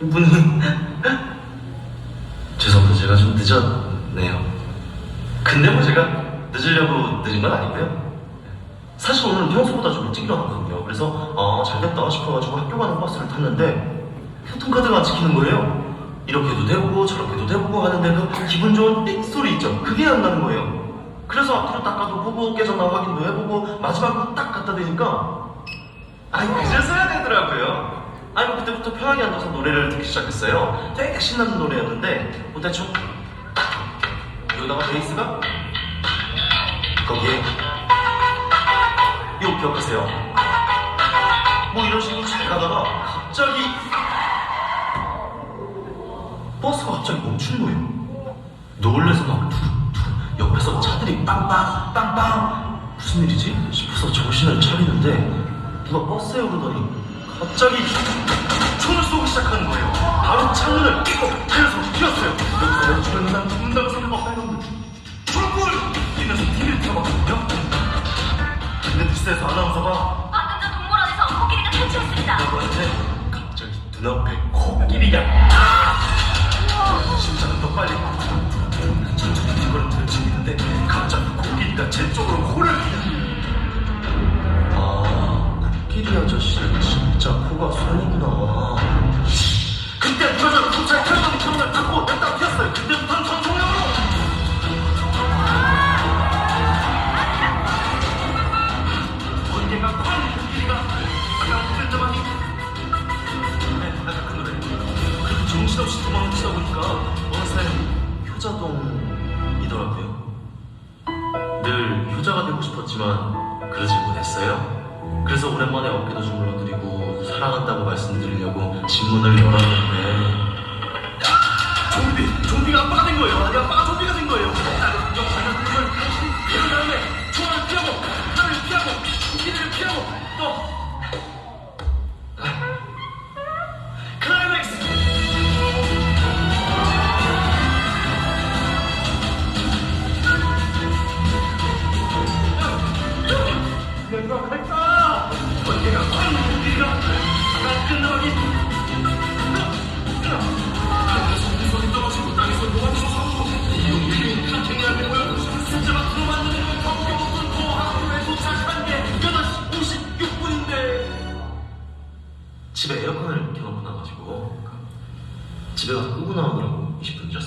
문이 죄송합니다. 제가 좀 늦었네요. 근데 뭐 제가 늦으려고 늦은 건 아니고요. 사실 오늘은 평소보다 좀 일찍 일어났거든요. 그래서 어 잘됐다 싶어가지고 학교 가는 버스를 탔는데 교통카드가 안 찍히는 거예요. 이렇게 해도 되고 저렇게 해도 되고 하는데 그 기분 좋은 삑 소리 있죠. 그게 안 나는 거예요. 그래서 앞뒤로 닦아도 보고 깨졌나 확인도 해보고 마지막으로 딱 갖다 대니까 아니 그제서야 되더라고요. 아니 뭐 그때부터 편하게 앉아서 노래를 듣기 시작했어요. 되게 신나는 노래였는데 뭐 대충 여기다가 베이스가 거기에 이거 기억하세요. 뭐 이런 식으로 잘 가다가 갑자기 버스가 갑자기 멈춘 거예요. 놀래서 막 툭툭 옆에서 차들이 빵빵 빵빵 무슨 일이지 싶어서 정신을 차리는데 누가 버스에 오르더니 갑자기 총을 쏘기 시작하는 거예요. 바로 창문을 끼고 달려서 튀었어요. 여기서 멈추면 난 죽는다고 생각하고 출골 뛰면서 TV를 켜봤거든요. 근데 뉴스에서 아나운서가 방금 전 동물원에서 코끼리가 탈출했습니다. 아버한테 갑자기 눈앞에 코끼리가 심장은 더 빨리 천천히 이걸 들치는데 갑자기 코끼리가 제 쪽으로 코를 아 코끼리 아저씨는 진짜 코가 손이구나 그때 누가 저를 도착 탈덕이 창문을 닫고 냈다 튀었어요 그때부터는 전총력으로 번개가 쾅 코끼리가 그냥 끌더만이 네, 약간 그 노래. 그리고 정신없이 도망치다 보니까 어느새 효자동이더라고요. 늘 효자가 되고 싶었지만 그러지 못했어요. 그래서 오랜만에 어깨도 주물러 드리고 사랑한다고 말씀드리려고 집문을 열었는데 좀비! 좀비가 아빠가 된 거예요. 아니 아빠가 좀비가 된 거예요. 나는 영상을 눈을 그런 다음에 총알을 피하고 칼을 피하고 코끼리를 피하고 또 집에 에어컨을 켜놓고 나가지고 집에 가서 끄고 나오느라고 20분 늦었습니다.